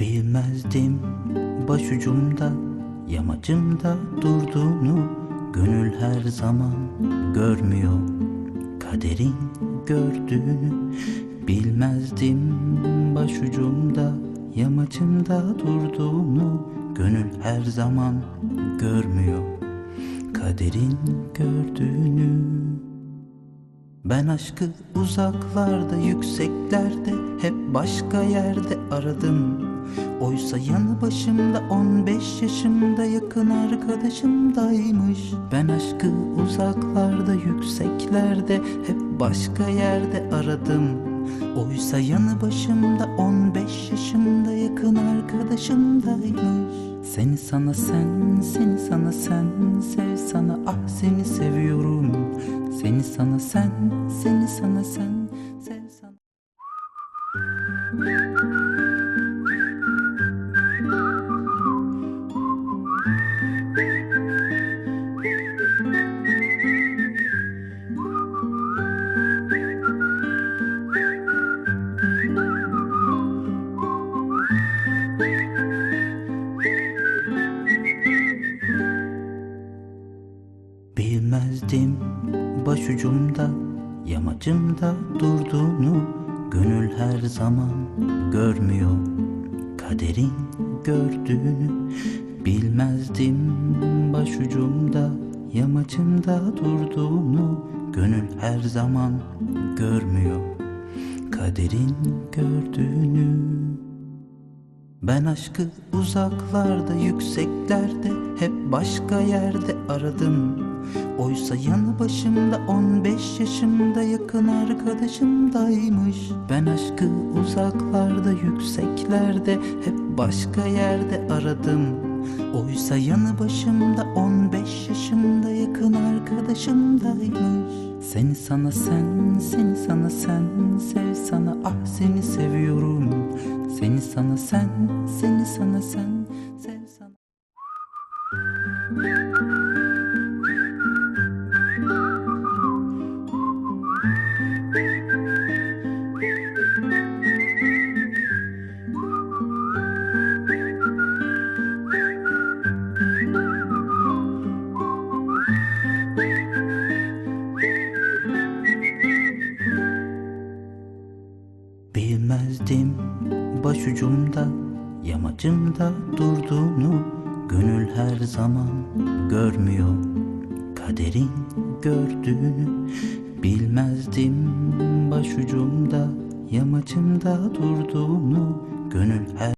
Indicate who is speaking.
Speaker 1: Bilmezdim başucumda yamacımda durduğunu. Gönül her zaman görmüyor. Kaderin gördüğünü Bilmezdim. Başucumda Yamacımda durduğunu Gönül her zaman görmüyor. Kaderin gördüğünü ben aşkı uzaklarda, yükseklerde, hep başka yerde aradım. Oysa yanı başımda 15 yaşımda yakın arkadaşımdaymış. Ben aşkı uzaklarda, yükseklerde, hep başka yerde aradım. Oysa yanı başımda 15 yaşımda yakın arkadaşımdaymış. Seni sana sen, seni sana sen, sev sana ah seni seviyorum. Seni sana sen, seni sana sen, sev sana. Başucumda Yamacımda durduğunu Gönül her zaman görmüyor. Kaderin gördüğünü Bilmezdim. Başucumda Yamacımda durduğunu Gönül her zaman görmüyor. Kaderin gördüğünü ben aşkı uzaklarda, yükseklerde, hep başka yerde aradım. Oysa yanı başımda 15 yaşımda yakın arkadaşımdaymış. Ben aşkı uzaklarda, yükseklerde, hep başka yerde aradım. Oysa yanı başımda 15 yaşımda yakın arkadaşımdaymış. Seni sana sen, seni sana sen, sev sana ah seni seviyorum. Seni sana sen, seni sana sen, sev başucumda Yamacımda durduğunu Gönül her zaman görmüyor. Kaderin gördüğünü Bilmezdim başucumda Yamacımda durduğunu Gönül her